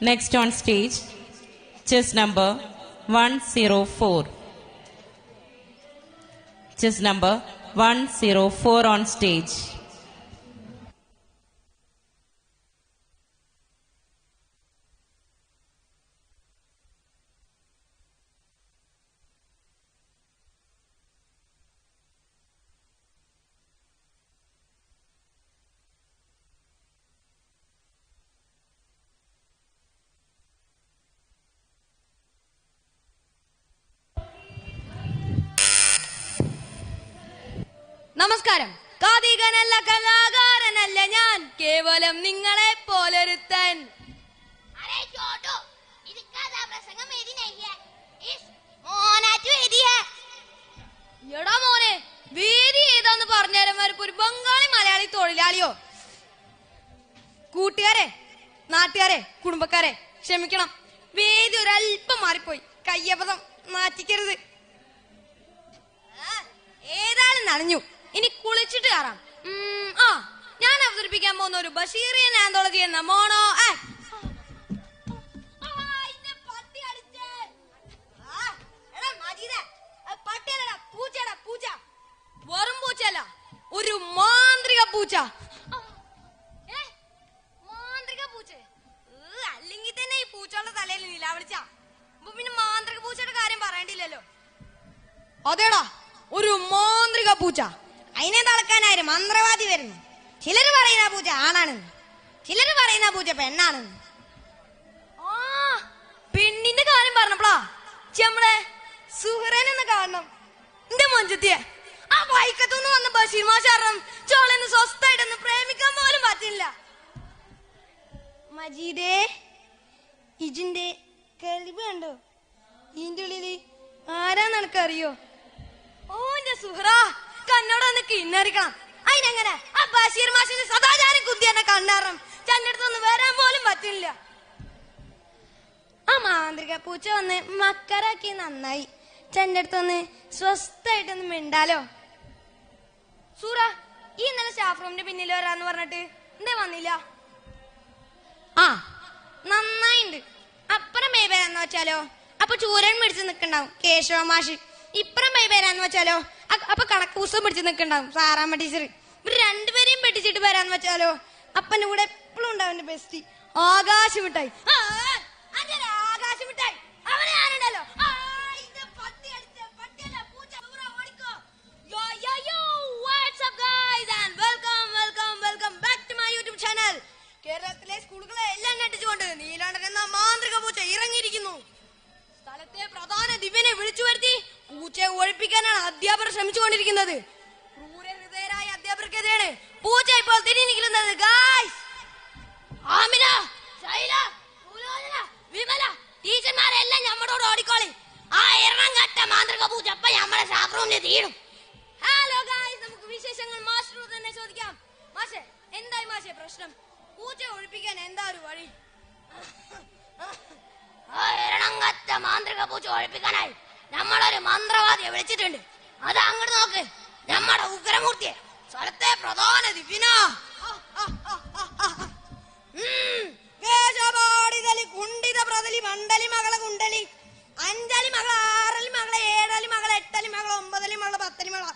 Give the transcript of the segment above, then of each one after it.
Next on stage, chess number 104. Chess number 104 on stage. നമസ്കാരം. കാതികനല്ല കലാകാരനല്ല ഞാൻ. കേവലം നിങ്ങളെ പോലൊരുത്തൻ എടാ മോനെ വീരി ഏതാന്ന് പറഞ്ഞേരം വരപ്പ് ഒരു ബംഗാളി മലയാളി തൊഴിലാളിയോ? കൂട്ടുകാരെ നാട്ടുകാരെ കുടുംബക്കാരെ ക്ഷമിക്കണം. വേദി ഒരല്പം മാറിപ്പോയി. കയ്യപദം മാറ്റിക്കരുത്. ഏതായാലും നനഞ്ഞു ഇനി കുളിച്ചിട്ട് കയറാം. ആ ഞാൻ അവതരിപ്പിക്കാൻ പോകുന്ന ഒരു ബഷീറിയൻ ആന്തോളജി എന്ന മോണോ. വെറും പൂച്ചയല്ല ഒരു മാന്ത്രിക പൂച്ച. തലയിൽ പിന്നെ മാന്ത്രിക പൂച്ചയുടെ കാര്യം പറയണ്ടില്ലല്ലോ. അതേടാ ഒരു മാന്ത്രിക പൂച്ച. അതിനെ തളക്കാനായി മന്ത്രവാദി വരുന്നു. ചിലർ പറയുന്ന പൂജ ആണാണെന്ന്. ചിലർ പറയുന്ന പൂജ പെണ്ണാണ് ആ പെണ്ണിന്റെ കാര്യം പറഞ്ഞപ്പോളാ. നമ്മളെ സുഹറേനെന്ന് കാണണം എന്റെ മൊഞ്ചത്തിയെ. ആ വൈക്കത്തുനിന്ന് വന്ന ബഷീർ മാഷാറിനും ചോളന്ന് സ്വസ്ഥായിട്ടൊന്ന് പ്രേമിക്കാൻ പോലും പറ്റില്ല. മജീദേ ഇജിന്റെ കെളിവ് കണ്ടോ? ഇതിന്റെ ഉള്ളിൽ ആരാ നിനക്കറിയോ ഓ എന്റെ സുഹറ. കന്നോട് ഒന്ന് കിന്നറിക്കണം. അതിനെങ്ങനെ? ആ ബഷീർ മാഷിന്റെ സദാചാരം കുത്തി എന്നെ കണ്ണാറും ചെന്റെ അടുത്തൊന്ന് വരാൻ പോലും പറ്റില്ല. ആ മാന്ത്രിക പൂച്ച വന്ന് മക്കറാക്കി നന്നായി. ചെന്റെ അടുത്തൊന്ന് സ്വസ്ഥായിട്ടൊന്ന് മിണ്ടാലോ? സൂറ ഈ ഇന്നലെ സ്റ്റാഫ് റൂമിന്റെ പിന്നിൽ വരാന്ന് പറഞ്ഞിട്ട് എന്തേ വന്നില്ല? ആ നന്നായിണ്ട്. അപ്പുറം ബൈ വരാന്ന് വെച്ചാലോ? അപ്പൊ ചൂരൻ പിടിച്ച് നിക്കണ്ടാവും. കേശവ മാഷി ഇപ്പുറം ബൈ വരാന്ന് വെച്ചാലോ? അപ്പൊ കണക്ക് പുസ്തകം പിടിച്ച് നിക്കണ്ടാവും സാറാമ്മ ടീച്ചർ ഇവർ രണ്ടുപേരെയും പെട്ടിച്ചിട്ട് വരാന്ന് വെച്ചാലോ? അപ്പന്റെ കൂടെ എപ്പോഴും ഉണ്ടാവും ബെസ്റ്റി ബെസ്റ്റ് ആകാശ് മിഠായി ആ, ആ, അതെടാ, മിഠായി അവനെ ആരുണ്ടല്ലോ. കേരളത്തിലെ സ്കൂളുകളെ എല്ലാം ഞെട്ടിച്ചുകൊണ്ട് നീലാണ്ടൻ എന്ന മാന്ത്രിക പൂച്ച ഇറങ്ങിയിരിക്കുന്നു. സ്ഥലത്തെ പ്രധാന ദിവ്യനെ വിളിച്ചു വരുത്തി പൂച്ചയെ ഒഴിപ്പിക്കാനാണ് അധ്യാപകർ ശ്രമിച്ചുകൊണ്ടിരിക്കുന്നത്. ക്രൂരഹൃദയരായ അധ്യാപകർക്കെതിരെയാണ് പൂച്ച ഇപ്പോൾ തിരിഞ്ഞിരിക്കുന്നത് ഗായ്സ് ആമിന ശൈല വിമല ടീച്ചർമാരെല്ലാം നമ്മടോട് ഓടിക്കോളി. ആ എണ്ണം കട്ട മാന്ത്രിക പൂച്ച അപ്പൊ നമ്മളെ സ്റ്റാഫ് റൂമിൽ തീരും. ഹലോ ഗായ്സ് നമുക്ക് വിശേഷങ്ങൾ മാസ്റ്ററോട് തന്നെ ചോദിക്കാം. മാഷെ എന്തായി മാഷെ പ്രശ്നം? പൂച്ച ഒഴിപ്പിക്കാൻ എന്താ ഒരു വഴി? കത്ത മാന്ത്രിക പൂച്ച ഒഴിപ്പിക്കാനായി. നമ്മളൊരു മന്ത്രവാദിയെ വിളിച്ചിട്ടുണ്ട്. അത് അങ്ങോട്ട് നോക്ക്. നമ്മുടെ ഉഗ്രമൂർത്തിയെ. സ്ഥലത്തെ പ്രധാന ദിവ്യന. വേഷപാടിതലി കുണ്ടിത പ്രതലി മണ്ടലി മകളെ കുണ്ടലി അഞ്ചലി മകള ആറലി മകളെ ഏഴലി മകളെ എട്ടലി മകളെ ഒമ്പതലി മകളെ പത്തലി മകളെ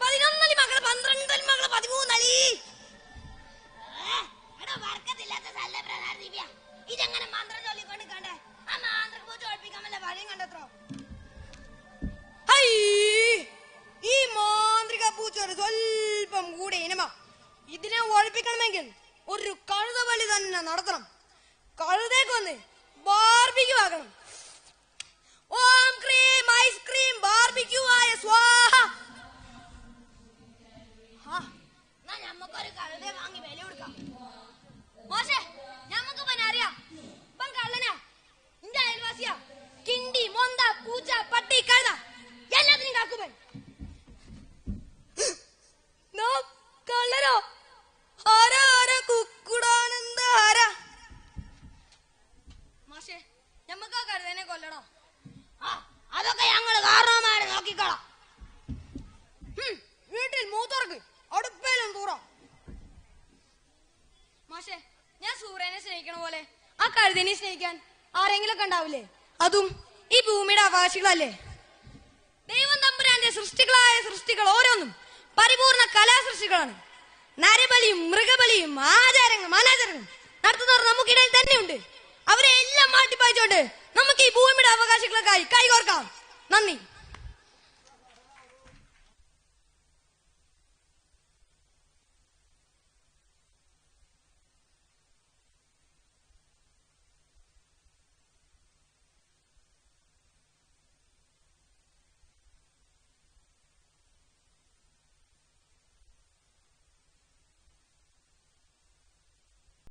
പതിനൊന്നലി മകളെ പന്ത്രണ്ടലി മകളെ പതിമൂന്നലി. വർക്കത്തില്ലാത്ത സ്ഥല പ്രധാന ദിവ്യ. ഇതെങ്ങനെ മന്ത്രം ചൊല്ലിക്കൊണ്ട് കണ്ടേ ആ മാന്ത്രിക പൂച്ച ഒഴിപ്പിക്കാൻ വഴിയും കണ്ടെത്രോ ഒഴിപ്പിക്കണമെങ്കിൽ ഒരു കഴുത തന്നെ നടത്തണം കഴുതേക്കൊന്ന് ബാർബിക്യൂ ആക്കണം. ഓം ക്രീം ഐസ്ക്രീം ബാർബിക്യൂ ആയ സ്വാഹ. ഞമ്മക്കൊരു കഴുതെ വാങ്ങി വില കൊടുക്കാം. മോശേ അറിയാം. ഇവൻ കള്ളനാ. ഇന്റെ അയൽവാസിയാ. സ്നേഹിക്കണ പോലെ. ആ കഴുതിനെ സ്നേഹിക്കാൻ ആരെങ്കിലും ഒക്കെ ഉണ്ടാവില്ലേ? അതും ഈ ഭൂമിയുടെ അവകാശികളല്ലേ? ദൈവം തമ്പുരാന്റെ സൃഷ്ടികളായ സൃഷ്ടികൾ ഓരോന്നും പരിപൂർണ കലാസൃഷ്ടികളാണ്. നരബലിയും മൃഗബലിയും ആചാരങ്ങളും അനാചാരങ്ങളും നടത്തുന്നവർ നമുക്കിടയിൽ തന്നെയുണ്ട്. അവരെ എല്ലാം മാറ്റിപ്പായിച്ചോണ്ട് നമുക്ക് ഈ ഭൂമിയുടെ അവകാശികളൊക്കെ കൈകോർക്കാം. നന്ദി.